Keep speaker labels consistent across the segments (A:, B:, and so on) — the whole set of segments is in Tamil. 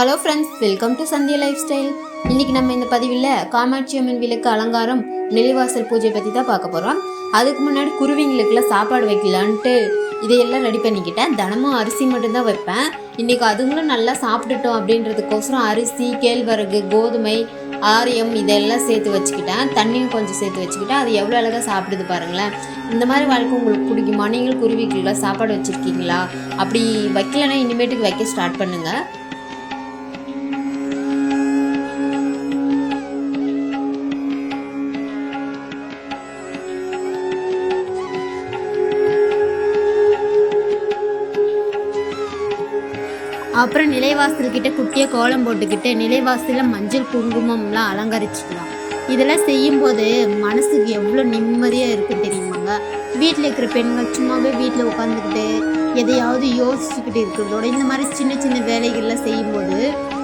A: Hello friends welcome to Sandhya lifestyle இன்னைக்கு நம்ம இந்த பதிவில் காமாட்சி அம்மன் விளக்கு அலங்காரம் நிலைவாசல் பூஜை பற்றி தான் பார்க்க போகிறோம் அதுக்கு முன்னாடி குருவிங்களுக்குலாம் சாப்பாடு வைக்கலான்ட்டு இதையெல்லாம் ரெடி பண்ணிக்கிட்டேன். தினமும் அரிசி மட்டும்தான் வைப்பேன். இன்னைக்கு அதுங்களும் நல்லா சாப்பிட்டுட்டோம் அப்படின்றதுக்கோசரம் அரிசி கேழ்வரகு கோதுமை ஆரியம் இதெல்லாம் சேர்த்து வச்சுக்கிட்டேன். தண்ணியும் கொஞ்சம் சேர்த்து வச்சுக்கிட்டேன். அது எவ்வளோ அழகாக சாப்பிடுது பாருங்களேன். இந்த மாதிரி வாழ்க்கை உங்களுக்கு பிடிக்குமா? நீங்கள் குருவிக்குள்ள சாப்பாடு வச்சுருக்கீங்களா? அப்படி வைக்கலைன்னா இனிமேட்டுக்கு வைக்க ஸ்டார்ட் பண்ணுங்கள் அப்புறம் நிலைவாசல் கிட்ட குட்டிய கோலம் போட்டுக்கிட்டு நிலைவாசல மஞ்சள் குங்குமம்லாம் அலங்கரிச்சுக்கலாம். இதெல்லாம் செய்யும்போது மனசுக்கு எவ்வளோ நிம்மதியாக இருக்கும் தெரியுமாங்க? வீட்டில் இருக்கிற பெண்கள் சும்மாவே வீட்டில் உட்காந்துக்கிட்டு எதையாவது யோசிச்சுக்கிட்டு இருக்கிறதோட இந்த மாதிரி சின்ன சின்ன வேலைகள்லாம் செய்யும்போது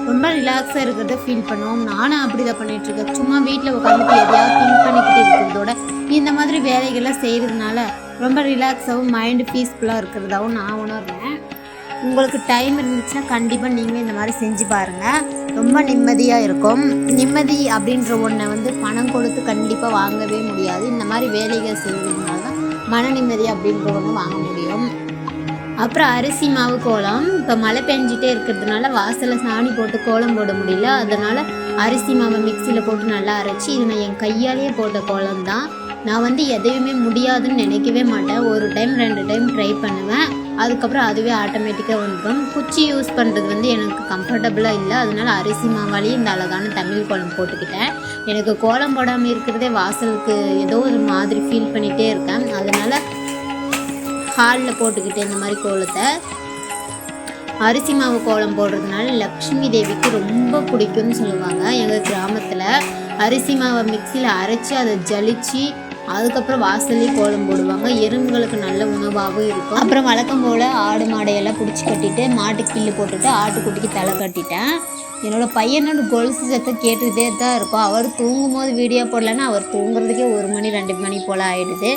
A: ரொம்ப ரிலாக்ஸாக இருக்கிறத ஃபீல் பண்ணுவோம். நானும் அப்படி தான் பண்ணிகிட்ருக்கேன் இருக்கேன். சும்மா வீட்டில் உட்காந்துட்டு எதையாவது திங்க் பண்ணிக்கிட்டு இருக்கிறதோட இந்த மாதிரி வேலைகள்லாம் செய்கிறதுனால ரொம்ப ரிலாக்ஸாகவும் மைண்டு பீஸ்ஃபுல்லாக இருக்கிறதாகவும் நான் உணர்றேன். உங்களுக்கு டைம் இருந்துச்சுன்னா கண்டிப்பாக நீங்களும் இந்த மாதிரி செஞ்சு பாருங்கள் ரொம்ப நிம்மதியாக இருக்கும். நிம்மதி அப்படின்ற ஒன்றை வந்து பணம் கொடுத்து கண்டிப்பாக வாங்கவே முடியாது. இந்த மாதிரி வேலைகள் செய்வதனால தான் மன நிம்மதி அப்படின்ற ஒன்று வாங்க முடியும். அப்புறம் அரிசி மாவு கோலம். இப்போ மழை பெஞ்சிட்டே இருக்கிறதுனால வாசலில் சாணி போட்டு கோலம் போட முடியல. அதனால் அரிசி மாவை மிக்சியில் போட்டு நல்லா அரைச்சி இது நான் என் கையாலேயே போட்ட கோலம் தான். நான் வந்து எதையுமே முடியாதுன்னு நினைக்கவே மாட்டேன். ஒரு டைம் ரெண்டு டைம் ட்ரை பண்ணுவேன். அதுக்கப்புறம் அதுவே ஆட்டோமேட்டிக்காக வந்துடும். குச்சி யூஸ் பண்ணுறது வந்து எனக்கு கம்ஃபர்டபுளாக இல்லை. அதனால அரிசி மாவாலேயே இந்த அழகான தமிழ் கோலம் போட்டுக்கிட்டேன். எனக்கு கோலம் போடாமல் இருக்கிறதே வாசலுக்கு ஏதோ ஒரு மாதிரி ஃபீல் பண்ணிகிட்டே இருக்கேன். அதனால் ஹாலில் போட்டுக்கிட்டேன் இந்த மாதிரி கோலத்தை. அரிசி மாவு கோலம் போடுறதுனால லக்ஷ்மி தேவிக்கு ரொம்ப பிடிக்கும்னு சொல்லுவாங்க. எங்கள் கிராமத்தில் அரிசி மாவை மிக்சியில் அரைச்சி அதை ஜலிச்சு அதுக்கப்புறம் வாசல்லே கோலம் போடுவாங்க. எறும்புகளுக்கு நல்ல உணவாகவும் இருக்கும். அப்புறம் வழக்கம் போல் ஆடு மாடையெல்லாம் பிடிச்சி கட்டிட்டு மாட்டுக்கு கில்லு போட்டுட்டு ஆட்டுக்குட்டிக்கு தலை கட்டிட்டேன். என்னோடய பையனோட கொலுசு சத்தம் கேட்டுக்கிட்டே தான் இருக்கும். அவர் தூங்கும் போது வீடியோ போடலன்னா அவர் தூங்குறதுக்கே ஒரு மணி ரெண்டு மணி போல் ஆயிடுது.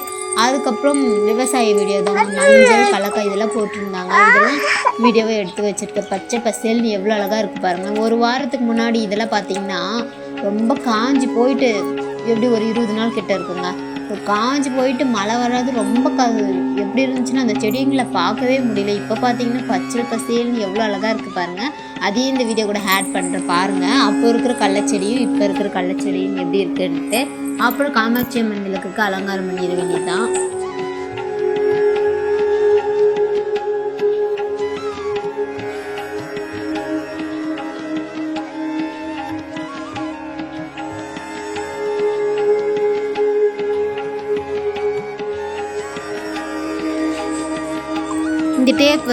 A: அதுக்கப்புறம் விவசாய வீடியோ தான். மஞ்சள் கலக்காய் இதெல்லாம் போட்டிருந்தாங்க. இதெல்லாம் வீடியோவை எடுத்து வச்சுருக்கேன் பச்சை பசேல்னு எவ்வளோ அழகாக இருக்குது பாருங்கள் ஒரு வாரத்துக்கு முன்னாடி இதெல்லாம் பார்த்தீங்கன்னா ரொம்ப காஞ்சி போயிட்டு எப்படி ஒரு இருபது நாள் கிட்ட இருக்குங்க. காஞ்சி போயிட்டு மழை வராது ரொம்ப க எப்படி இருந்துச்சுன்னா அந்த செடிங்களை பார்க்கவே முடியல. இப்போ பார்த்தீங்கன்னா பச்சை பசேல்னு எவ்வளோ அழகாக இருக்குது பாருங்கள் அதையும் இந்த வீடியோ கூட ஆட் பண்ணுறேன் பாருங்கள் அப்போ இருக்கிற கள்ளச்செடியும் இப்போ இருக்கிற கள்ளச்செடியும் எப்படி இருக்குன்ட்டு. அப்புறம் காமாட்சி அம்மன் விளக்குக்கு அலங்காரம் பண்ணிட வேண்டியதுதான்.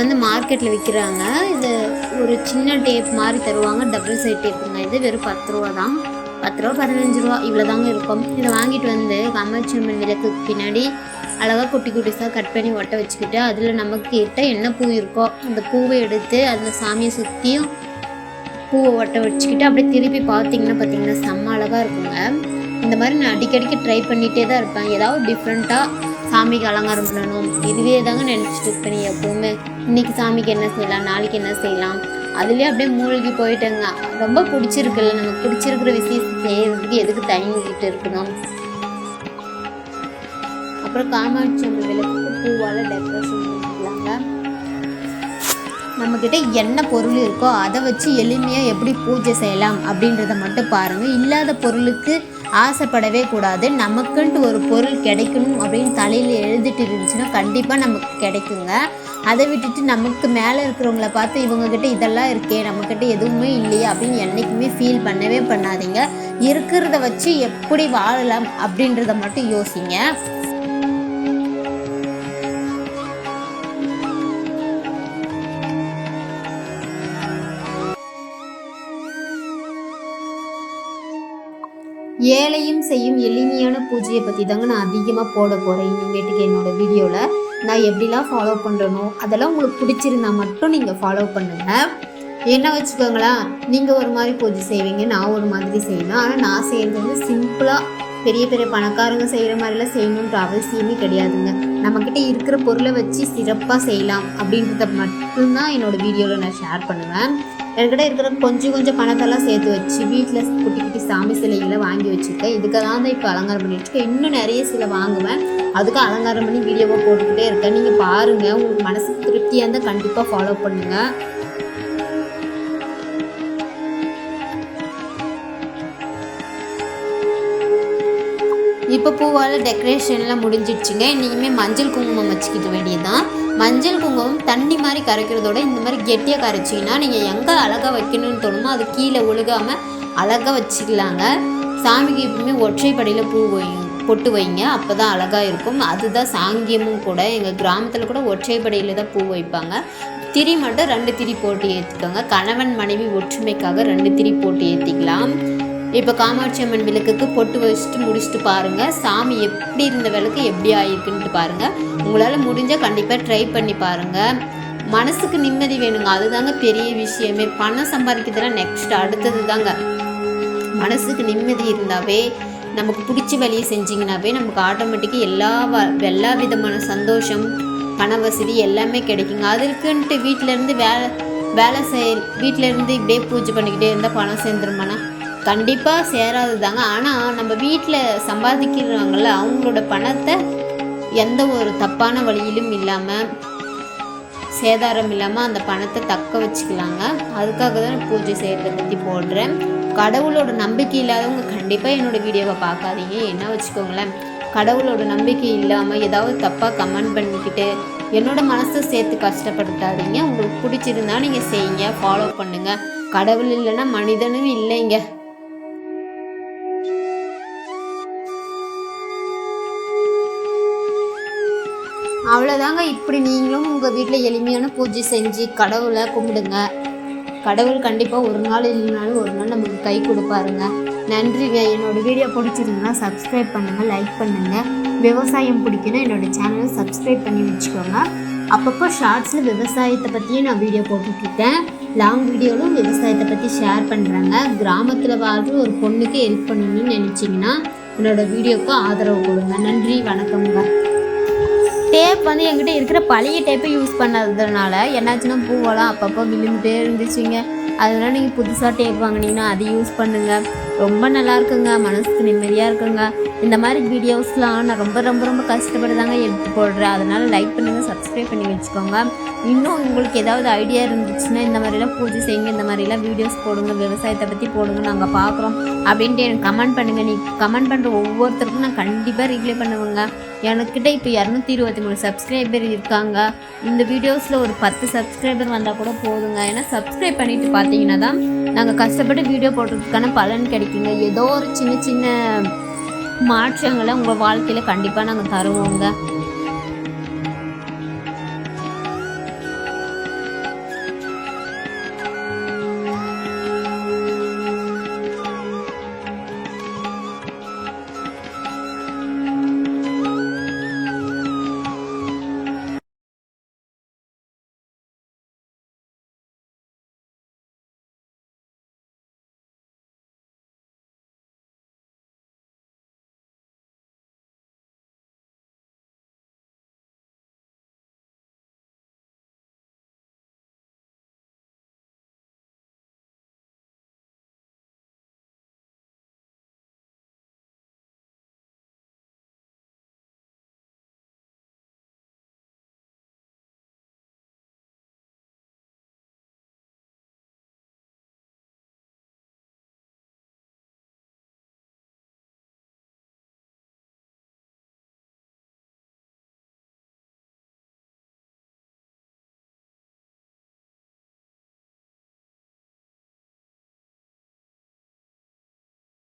A: வந்து மார்க்கெட்டில் விற்கிறாங்க இது ஒரு சின்ன டேப் மாதிரி தருவாங்க. டபுள் சைட் டேப்புங்க இது. வெறும் பத்து ரூபா தான். பத்து ரூபா பதினஞ்சு ரூபா இவ்வளோ தாங்க இருக்கும். இதை வாங்கிட்டு வந்து காமாட்சி விளக்குக்கு பின்னாடி அழகாக குட்டி குட்டிஸாக கட் பண்ணி ஒட்ட வச்சுக்கிட்டு அதில் நமக்கு கிட்ட என்ன பூ இருக்கோ அந்த பூவை எடுத்து அந்த சாமியை சுற்றியும் பூவை ஒட்ட வச்சுக்கிட்டு அப்படியே திருப்பி பார்த்தீங்கன்னா பார்த்தீங்கன்னா செம்ம அழகாக இருக்குங்க. இந்த மாதிரி நான் அடிக்கடிக்கு ட்ரை பண்ணிகிட்டே தான் இருப்பேன். ஏதாவது டிஃப்ரெண்ட்டாக சாமிக்கு அலங்காரம் பண்ணணும். இதுவே தாங்க நினச்சிட்டு இருப்பேன் எப்போவுமே. இன்னைக்கு சாமிக்கு என்ன செய்யலாம்? நாளைக்கு என்ன செய்யலாம்? அதுலேயே அப்படியே மூழ்கி போயிட்டேங்க. ரொம்ப பிடிச்சிருக்குல்ல. நமக்கு பிடிச்சிருக்கிற விஷயத்தை செய்யறதுக்கு எதுக்கு தயங்கிக்கிட்டு இருக்கணும்? அப்புறம் காமாட்சி அம்மன் விளக்கு பூவால் டெக்கரேஷன் பண்ணிக்கலாங்க. நம்மக்கிட்ட என்ன பொருள் இருக்கோ அதை வச்சு எளிமையாக எப்படி பூஜை செய்யலாம் அப்படின்றத மட்டும் பாருங்கள் இல்லாத பொருளுக்கு ஆசைப்படவே கூடாது. நமக்குன்ட்டு ஒரு பொருள் கிடைக்கணும் அப்படின்னு தலையில் எழுதிட்டு இருந்துச்சுன்னா கண்டிப்பாக நமக்கு கிடைக்குங்க. அதை விட்டுட்டு நமக்கு மேலே இருக்கிறவங்கள பார்த்து இவங்கக்கிட்ட இதெல்லாம் இருக்கே நம்மக்கிட்ட எதுவுமே இல்லையே அப்படின்னு என்றைக்குமே ஃபீல் பண்ணவே பண்ணாதீங்க. இருக்கிறத வச்சு எப்படி வாழலாம் அப்படின்றத மட்டும் யோசிங்க. ஏழையும் செய்யும் எளிமையான பூஜையை பற்றி தாங்க நான் அதிகமாக போட போகிறேன் இனிமேட்டுக்கு என்னோடய வீடியோவில் நான் எப்படிலாம் ஃபாலோ பண்ணுறனோ அதெல்லாம் உங்களுக்கு பிடிச்சிருந்தா மட்டும் நீங்கள் ஃபாலோ பண்ணுங்கள் என்ன வச்சுக்கோங்களேன் நீங்கள் ஒரு மாதிரி பூஜை செய்வீங்க நான் ஒரு மாதிரி செய்வேன். ஆனால் நான் செய்கிறது வந்து சிம்பிளாக பெரிய பெரிய பணக்காரங்க செய்கிற மாதிரிலாம் செய்யணுன்ற அவசியமே கிடையாதுங்க. நம்மக்கிட்ட இருக்கிற பொருளை வச்சு சிறப்பாக செய்யலாம் அப்படின்றத மட்டும்தான் என்னோடய வீடியோவில் நான் ஷேர் பண்ணுவேன். என்கிட்ட இருக்கிற கொஞ்சம் கொஞ்சம் பணத்தெல்லாம் சேர்த்து வச்சு வீட்டில் குட்டி குட்டி சாமி சிலைகளை வாங்கி வச்சுருக்கேன் இதுக்காக தான் இப்போ அலங்காரம் பண்ணிட்டு இருக்கேன். இன்னும் நிறைய சிலை வாங்குவேன். அதுக்கு அலங்காரம் பண்ணி வீடியோவாக போட்டுக்கிட்டே இருக்கேன். நீங்கள் பாருங்கள் உங்களுக்கு மனசு திருப்தியாக இருந்தால் கண்டிப்பாக ஃபாலோ பண்ணுங்கள் இப்போ பூவால் டெக்கரேஷன்லாம் முடிஞ்சிடுச்சுங்க. இன்றைக்குமே மஞ்சள் குங்குமம் வச்சுக்கிட்ட வேண்டியதுதான். மஞ்சள் குங்குமம் தண்ணி மாதிரி கரைக்கிறதோட இந்த மாதிரி கெட்டியாக கரைச்சிங்கன்னா நீங்கள் எங்கே அழகாக வைக்கணும்னு தோணுமோ அது கீழே ஒழுகாமல் அழகாக வச்சுக்கலாங்க. சாமிக்கு எப்பவுமே ஒற்றைப்படையில் பூ வைங்க பொட்டு வைங்க. அப்போ தான் அழகாக இருக்கும். அதுதான் சாங்கியமும் கூட. எங்கள் கிராமத்தில் கூட ஒற்றைப்படையில் தான் பூ வைப்பாங்க. திரி மட்டும் ரெண்டு திரி போட்டு ஏற்றிக்கோங்க கணவன் மனைவி ஒற்றுமைக்காக ரெண்டு திரி போட்டு ஏற்றிக்கலாம் இப்போ காமாட்சி அம்மன் விளக்குக்கு பொட்டு வச்சுட்டு முடிச்சுட்டு பாருங்கள் சாமி எப்படி இருந்த விளக்கு எப்படி ஆகிருக்குன்ட்டு பாருங்கள் உங்களால் முடிஞ்சால் கண்டிப்பாக ட்ரை பண்ணி பாருங்கள் மனசுக்கு நிம்மதி வேணுங்க. அதுதாங்க பெரிய விஷயமே. பணம் சம்பாதிக்கிறதுலாம் நெக்ஸ்ட் அடுத்தது தாங்க மனசுக்கு நிம்மதி இருந்தாவே நமக்கு பிடிச்ச வேலையை செஞ்சிங்கனாவே நமக்கு ஆட்டோமேட்டிக்காக எல்லா எல்லா விதமான சந்தோஷம் பண வசதி எல்லாமே கிடைக்குங்க. அதுக்குன்ட்டு வீட்டிலேருந்து வேலை வேலை செய் வீட்டிலேருந்து இப்படியே பூஜை பண்ணிக்கிட்டே இருந்தால் பணம் சேர்ந்துருமாண்ணா? கண்டிப்பாக சேராது தாங்க ஆனால் நம்ம வீட்டில் சம்பாதிக்கிறவங்கள அவங்களோட பணத்தை எந்த ஒரு தப்பான வழியிலும் இல்லாமல் சேதாரம் இல்லாமல் அந்த பணத்தை தக்க வச்சுக்கலாங்க. அதுக்காக தான் பூஜை செய்கிறத பற்றி போடுறேன். கடவுளோட நம்பிக்கை இல்லாதவங்க கண்டிப்பாக என்னோடய வீடியோவை பார்க்காதீங்க. என்ன வச்சுக்கோங்களேன். கடவுளோட நம்பிக்கை இல்லாமல் ஏதாவது தப்பாக கமெண்ட் பண்ணிக்கிட்டு என்னோட மனசை சேர்த்து கஷ்டப்படுத்தாதீங்க. உங்களுக்கு பிடிச்சிருந்தா நீங்கள் செய்யுங்க. ஃபாலோ பண்ணுங்கள் கடவுள் இல்லைன்னா மனிதனும் இல்லைங்க. அவ்வளோதாங்க இப்படி நீங்களும் உங்கள் வீட்டில் எளிமையான பூஜை செஞ்சு கடவுளை கும்பிடுங்க. கடவுள் கண்டிப்பாக ஒரு நாள் இல்லைனாலும் ஒரு நாள் நமக்கு கை கொடுப்பாருங்க. நன்றிங்க என்னோடய வீடியோ பிடிச்சிருந்தீங்கன்னா சப்ஸ்கிரைப் பண்ணுங்கள் லைக் பண்ணுங்கள் விவசாயம் பிடிக்குன்னா என்னோட சேனலை சப்ஸ்கிரைப் பண்ணி வச்சுக்கோங்க. அப்பப்போ ஷார்ட்ஸில் விவசாயத்தை பற்றியும் நான் வீடியோ போட்டுட்ருக்கேன் லாங் வீடியோவிலும் விவசாயத்தை பற்றி ஷேர் பண்ணுறாங்க கிராமத்தில் வாழ்கிற ஒரு பொண்ணுக்கு ஹெல்ப் பண்ணணும்னு நினச்சிங்கன்னா என்னோடய வீடியோவுக்கு ஆதரவு கொடுங்க. நன்றி. வணக்கம்ங்க. டேப் வந்து என்கிட்ட இருக்கிற பழைய டேப்பை யூஸ் பண்ணதுனால என்னாச்சுன்னா பூவெல்லாம் அப்பப்போ விழுந்துட்டே இருந்துச்சுங்க. அதனால நீங்கள் புதுசாக டேப் வாங்கினீங்கன்னா அதை யூஸ் பண்ணுங்கள் ரொம்ப நல்லா இருக்குங்க. மனசுக்கு நிம்மதியாக இருக்குங்க. இந்த மாதிரி வீடியோஸ்லாம் நான் ரொம்ப ரொம்ப ரொம்ப கஷ்டப்பட்டு எடுத்து போடுறேன். அதனால் லைக் பண்ணுங்கள் சப்ஸ்கிரைப் பண்ணி வச்சுக்கோங்க. இன்னும் உங்களுக்கு ஏதாவது ஐடியா இருந்துச்சுன்னா இந்த மாதிரிலாம் பூஜை செய்யுங்க இந்த மாதிரிலாம் வீடியோஸ் போடுங்க விவசாயத்தை பற்றி போடுங்க நாங்கள் பார்க்குறோம் அப்படின்ட்டு எனக்கு கமெண்ட் பண்ணுங்கள் நீ கமெண்ட் பண்ணுற ஒவ்வொருத்தருக்கும் நான் கண்டிப்பாக ரீப்ளை பண்ணுவேங்க. எனக்கிட்ட இப்போ இரநூத்தி இருபத்தி மூணு சப்ஸ்கிரைபர் இருக்காங்க. இந்த வீடியோஸில் ஒரு பத்து சப்ஸ்கிரைபர் வந்தால் கூட போதுங்க. ஏன்னா சப்ஸ்கிரைப் பண்ணிட்டு பார்த்தீங்கன்னா தான் நாங்கள் கஷ்டப்பட்டு வீடியோ போடுறதுக்கான பலன் கிடைக்குங்க. ஏதோ ஒரு சின்ன சின்ன மாற்றங்களை உங்கள் வாழ்க்கையில் கண்டிப்பாக நாங்கள் தருவோங்க.